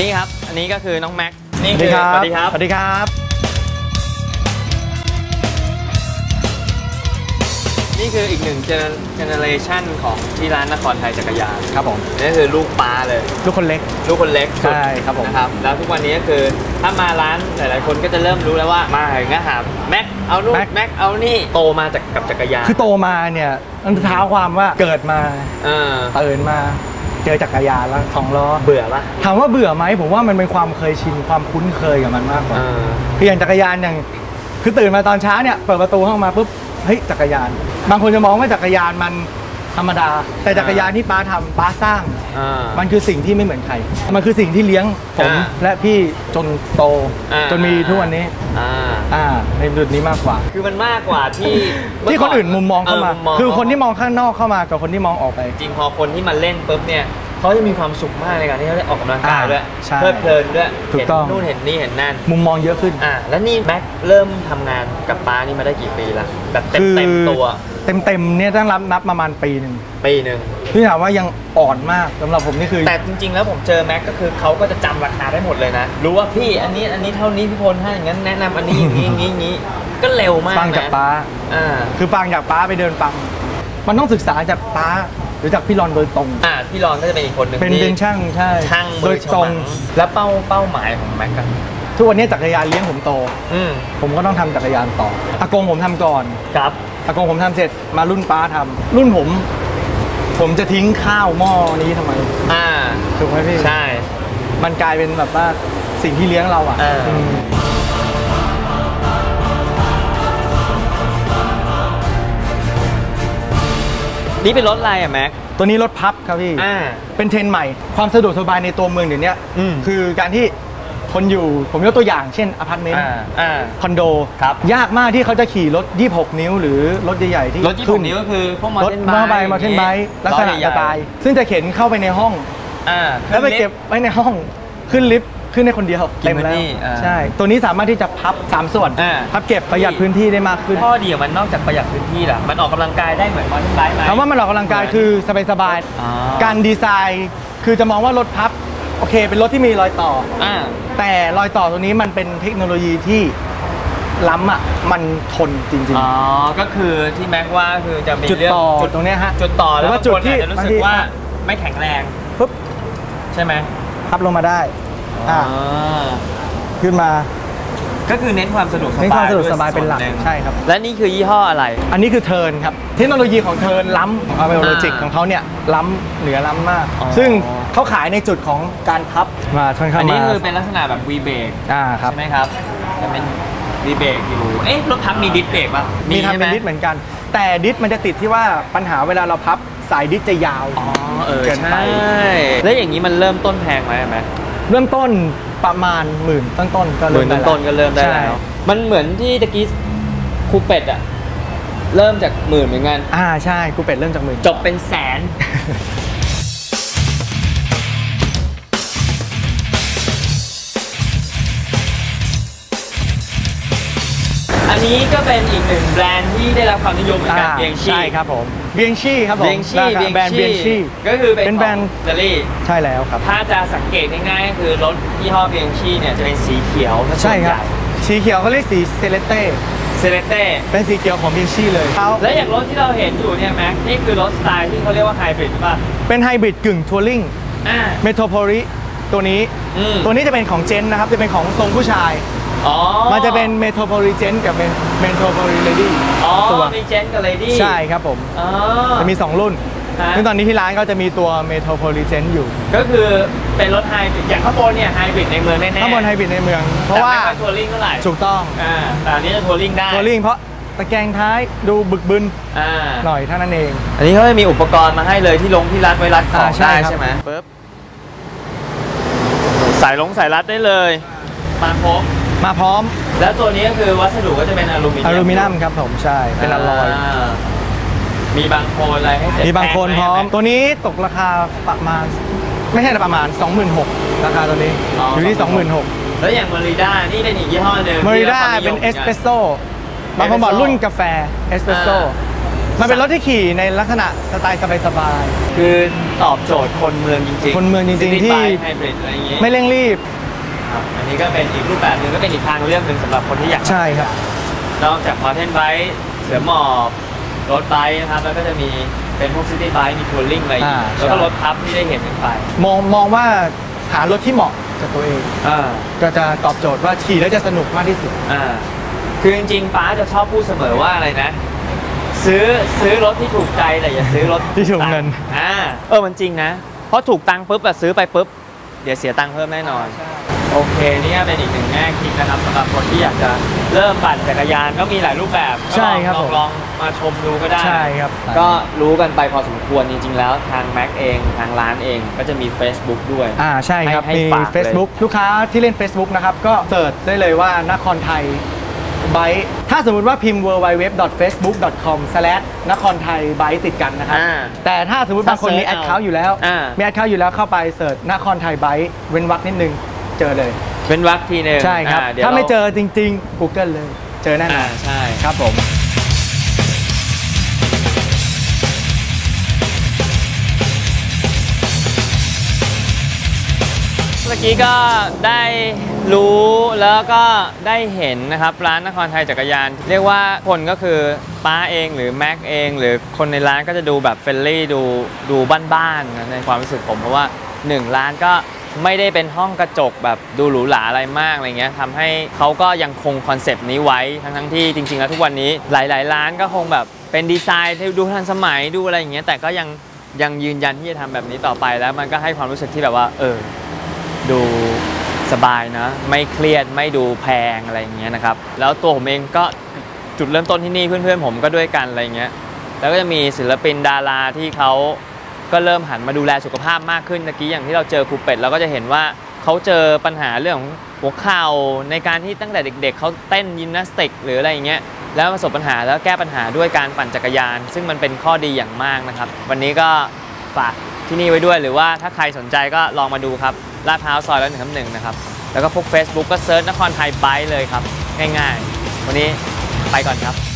นี่ครับ อันนี้ก็คือน้องแม็ก นี่สวัสคืดีอครับสวัสดีครับ สวัสดีครับ นี่คืออีกหนึ่งเจเนอเรชันของที่ร้านนครไทยจักรยาน ครับผม นี่คือลูกป้าเลยทุกคนเล็ก ลูกคนเล็กสุดใช่ครับผมนะครับ แล้วทุกวันนี้ก็คือถ้ามาร้านหลาย ๆ คนก็จะเริ่มรู้แล้วว่ามาถึงก็หาแม็กเอานู่นแม็กแม็กเอานี่โตมาจากกับจักรยาน คือโตมาเนี่ยต้องเท้าความว่าเกิดมาเออตื่นมา เจอจักรยานแล้วสองล้อเบื่อปะถามว่าเบื่อไหมผมว่ามันเป็นความเคยชินความคุ้นเคยกับมันมากกว่าเออคืออย่างจักรยานอย่างคือตื่นมาตอนเช้าเนี่ยเปิดประตูเข้ามาปุ๊บเฮ้ยจักรยาน บางคนจะมองว่าจักรยานมัน ธรรมดา แต่จักรยานที่ป้าทำป้าสร้างอ่ามันคือสิ่งที่ไม่เหมือนใคร มันคือสิ่งที่เลี้ยงผมอ่าและพี่จนโตอ่าจนมีทุกวันนี้อ่าอ่าในจุดนี้มากกว่า คือมันมากกว่าที่ที่คนอื่นมุมมองเข้ามามุคือคนที่มองข้างนอกเข้ามากับคนที่มองออกไป จริงพอคนที่มาเล่นปุ๊บเนี่ยเขาจะมีความสุขมากในการที่เขาได้ออกกำลังกายด้วยอ่าใช่เพลิดเพลินด้วยถูกต้องเห็นนู่นเห็นนี่เห็นนั่นมุมมองเยอะขึ้นอ่าแล้วนี่แม็กเริ่มทำงานกับป้านี่มาได้กี่ปีละแบบเต็มเต็มตัว เต็มเต็มๆเนี่ยต้องรับนับประมาณปีหนึ่งปีหนึ่งพี่ถามว่ายังอ่อนมากสำหรับผมนี่คือ แต่จริงๆ แล้วผมเจอแม็กก็คือเขาก็จะจำราคาได้หมดเลยนะ รู้ว่าพี่อันนี้อันนี้เท่านี้พี่พลให้อย่างนั้นแนะนำอันนี้อย่างนี้อย่างนี้อย่างนี้ก็เร็วมากฟังจากนะป้า อ่าคือฟังจากป้าไปเดินฟัง มันต้องศึกษาจากป้าหรือจากพี่รอนโดยตรง อ่าพี่รอนก็จะเป็นอีกคนหนึ่งเป็นที่เป็นช่างใช่ช่างโดมือยฉตรมังงแล้วเป้าเป้าหมายของแม็กกันทุกวันนี้จักรยานเลี้ยงผมโต อืมผมก็ต้องทำจักรยานต่ออากงผมทำก่อน ครับ อากงผมทำเสร็จมารุ่นป้าทำรุ่นผม ผมจะทิ้งข้าวหม้อนี้ทำไม อ่าถูกไหมพี่ ใช่ มันกลายเป็นแบบว่าสิ่งที่เลี้ยงเราอะเอออืมนี่เป็นรถอะไรอะแม็ก ตัวนี้รถพับครับพี่อ่าเป็นเทรนด์ใหม่ ความสะดวกสบายในตัวเมืองเดี๋ยวนี้อืมคือการที่ คนอยู่ผมยกตัวอย่างเช่นอพาร์ตเมนต์อ่าอ่าคอนโดครับยากมากที่เขาจะขี่รถ 26 นิ้ว หรือรถใหญ่ๆที่รถยี่ขึ้ปุ่นนี้ก็คือพวกมอรเตถอร์มอเตอร์ไบค์มอเตอร์ไบค์ลักษณะสไตล์ซึ่งจะเข็นเข้าไปในห้องอ่าแล้วไปเก็บไว้ในห้องขึ้นลิฟต์ขึ้นได้คนเดียวกินเต็มแล้วพื้นที่อ่าใช่ ตัวนี้สามารถที่จะพับ 3 ส่วนอ่าพับเก็บประหยัดพื้นที่ได้มากขึ้นข้อดีของมันนอกจากประหยัดพื้นที่ล่ะมันออกกำลังกายได้เหมือนมอเตอร์ไบค์ไหมคำว่ามันออกกำลังกายคือสบายอ๋อๆการดีไซน์ คือจะมองว่ารถพับโอ เคเป็นรถที่มีรอยต่อ อ่า แต่รอยต่อตัวนี้มันเป็นเทคโนโลยีที่ล้ำอะมันทนจริง อ๋อ ก็คือที่แม็กว่าคือจะมีจุดเรื่องต่อจุดตรงเนี้ยฮะจุดต่อหรืแล้วอว่าบางจุดคนที่อาจจะรู้สึกบางที ว่าไม่แข็งแรงๆปุ๊บใช่ไหมพับลงมาได้ อ่าอ่าขึ้นมาก็คือเน้นความสะดวกสบายเน้นความสะดวกสบายด้เป็นหลักส่วงใช่ครับ และนี่คือยี่ห้ออะไร อันนี้คือเทิร์นครับ เทคโนโลยีของเทิร์นล้ำของอาร์เมโลจิกอ่าของเขาเนี่ยล้ำเหนือล้ำมาก อ๋อ ซึ่ง เขาขายในจุดของการพับมาชนเข้าอันมานี้คือเป็นลักษณะแบบวีเบรกอ่าครับ ใช่ไหมครับจะเป็นวีเบรกอยู่เอ๊ะรถพับมีดิสเบรกป่ะมีทำใช่ไหเป็นดิสเหมือนกัน แต่ดิสมันจะติดที่ว่าปัญหาเวลาเราพับสายดิสจะยาวอ๋อเออเกินไปใช่แล้วอย่างนี้มันเริ่มต้นแพงไหมแม็กเริ่มต้นประมาณหมื่นต้นต้นๆก็หเริ่มื่มนได้ต้นๆก็เริ่มได้ใช่แล้ว มันเหมือนที่ตะกี้ครูเป็ดอะเริ่มจากหมื่นเหมือนกัน อ่าใช่ครูเป็ดเริ่มจากหมื่นจบเป็นแสน นนี้ก็เป็นอีกหนึ่งแบรนด์ที่ได้รับความนิยมเหมือนกันอ่าเบียงชีใช่ครับผมเบียงชี่ครับผมเบียงชีราคาแบรนด์เบียงชี่ก็คือเป็นเป็นแบรนด์ของอิตาลีใช่แล้วครับ ถ้าจะสังเกตง่ายๆก็คือรถยี่ห้อเบียงชีเนี่ยจะเป็นสีเขียวซะส่ใช่วนคใหรับญ่สีเขียวเขาเรียกสีเซเลเต้เซเลเต้เป็นสีเขียวของเบียงชี่เลยเขาและอย่างรถที่เราเห็นอยู่เนี่ยแม็กนี่คือรถสไตล์ที่เขาเรียกว่าไฮบริดป่ะเป็นไฮบริดกึ่งทัวริงอ่าเมโทรโพลิตัวนี้อืมตัวนี้จะเป็นของเจนนะครับจะเป็นของทรงผู้ชาย อ๋อมันจะเป็นเมโทรโพลิเจนกับเป็นเมโทรโพลิเลดี้อ๋อตัวมีเจนกับเลดี้ใช่ครับผมอ๋อจะมี 2 รุ่นฮะซึ่งตอนนี้ที่ร้านก็จะมีตัวเมโทรโพลิเจนอยู่ ก็คือเป็นรถไฮบริดอย่างข้างบนเนี่ยไฮบริดในเมืองแน่ๆข้างบนไฮบริดในเมือง เพราะว่าแต่ไม่ค่อยทัวริงเท่าไหร่ถูกต้องอ่าแต่อันนี้จะทัวริงได้ทัวริงเพราะตะแกรงท้ายดูบึกบึนอ่าหน่อยเท่านั้นเอง อันนี้เขาจะมีอุปกรณ์มาให้เลยที่ลงที่รัดไว้รัดของอ่าใช่ได้ครับใช่ไหมปึ๊บสายลงสายรัดได้เลยมาครบ มาพร้อมแล้วตัวนี้ก็คือวัสดุก็จะเป็นอลูมิเนียมอลูมิเนียมครับผมใช่เป็นอลลอยามีบางโคนอะไรให้เสร็จมีบางโคนพร้อมแพงไหตัวนี้ตกราคาประมาณ ไม่ใช่ประมาณ 26,000ราคาตัวนี้อ๋ออยู่ที่26,000 26,000แล้วอย่างเมอริด้านี่เป็นอีกยี่ห้อหนึ่งเมอริที่ด้ารับควมเป็นยมเอสเปรสโซ่บางคนบอกรุ่นกาแฟเอสเปรสโซ่มันเป็นรถที่ขี่ในลักษณะสไตล์สบายคือตอบโจทย์คนเมืองจริงๆ คนเมืองจริงๆ City ที่ Bike Hybrid อะไรอย่างงี้ๆไม่เร่งรีบ ครับอันนี้ก็เป็นอีกรูปแบบหนึงก็เป็นอีกทางเลือกหนึ่งสำหรับคนที่อยากใช่ครับ นอกจาก mountain bike เสือหมอบรถไบค์นะครับแล้วก็จะมีเป็นพวก city bike มีทัวริงอะไรอย่างงี้อ่าแล้วก็ใช่ รถพับที่ได้เห็นกันไปมองมองว่าหารถที่เหมาะกับตัวเอง อ่า ก็จะตอบโจทย์ว่าขี่แล้วจะสนุกมากที่สุด อ่าคือจริงๆป้าจะชอบพูดเสมอว่าอะไรนะ ซื้อซื้อรถที่ถูกใจแต่อย่าซื้อรถที่ถูกเงินตัค์อ่าเออมันจริงนะ เพราะถูกตังค์ปุ๊บอะซื้อไปปุ๊บ เดี๋ยวเสียตังค์เพิ่มแน่นอน โอเคนี่ก็เป็นอีกหนึ่งแง่คิดนะครับสำหรับคนที่อยากจะเริ่มปั่นจักรยานก็มีหลายรูปแบบก็ลองใช่ครับลองผมลองมาชมดูก็ได้ ใช่ครับ ก็รู้กันไปพอสมควรจริง ๆ แล้วทางแม็กเองทางร้านเองก็จะมี Facebook ด้วย อ่าใช่ครับ ให้มี ฝากเลย Facebook ลูกค้าที่เล่น Facebook นะครับ ก็เสิร์ชได้เลยว่านครไทยไบถ้าสมมติว่าพิมพ์ www.facebook.com นครไทยไบติดกันนะครับ อ่า แต่ถ้าสมมติบางคนมีแอถ้าดเสิร์ชเคาท์อยู่แล้ว อ่ามีมีแอดเคาท์อยู่แล้วเข้าไปเสิร์ชนครไทยไบเว้นวรรคนิดนึง เจอเลย เป็นวักทีหนึ่งใช่ครับ อ่ดี๋ยวถ้าไม่รเจอจริง ๆ Google เลย เจอแน่นออ่านใช่ครับผม เมื่อกี้ก็ได้รู้แล้วก็ได้เห็นนะครับ ร้านนครไทยจักรยาน เรียกว่าคนก็คือป้าเองหรือแม็กเอง หรือคนในร้านก็จะดูแบบเฟรนลี่ดูดูบ้านๆนะในความรู้สึกผมเพราะว่าหนึ่งร้านก็ ไม่ได้เป็นห้องกระจกแบบดูหรูหราอะไรมากอะไรเงี้ยทำให้เขาก็ยังคงคอนเซปต์นี้ไว้ทั้งทั้งที่จริง ๆ แล้วทุกวันนี้หลาย ๆ ร้านก็คงแบบเป็นดีไซน์ที่ดูทันสมัยดูอะไรอย่างเงี้ยแต่ก็ยังยังยืนยันที่จะทำแบบนี้ต่อไปแล้วมันก็ให้ความรู้สึกที่แบบว่า เออ ดูสบายนะ ไม่เครียดไม่ดูแพงอะไรอย่างเงี้ยนะครับ แล้วตัวผมเองก็จุดเริ่มต้นที่นี่เพื่อนๆผมก็ด้วยกันอะไรเงี้ยแล้วก็จะมีศิลปินดาราที่เขา ก็เริ่มหันมาดูแลสุขภาพมากขึ้นตะกี้อย่างที่เราเจอครูเป็ดเราก็จะเห็นว่าเขาเจอปัญหาเรื่องของหัวเข่าในการที่ตั้งแต่เด็ก ๆเขาเต้นยิมนาสติก หรืออะไรอย่างเงี้ยแล้วประสบปัญหาแล้วแก้ปัญหาด้วยการปั่นจักรยาน ซึ่งมันเป็นข้อดีอย่างมากนะครับ วันนี้ก็ฝากที่นี่ไว้ด้วยหรือว่าถ้าใครสนใจก็ลองมาดูครับลาดพร้าวซอยละหนึ่งทับหนึ่งนะครับ แล้วก็พวก Facebook ก็เซิร์ชนครไทยไบค์เลยครับ ง่ายๆ วันนี้ไปก่อนครับ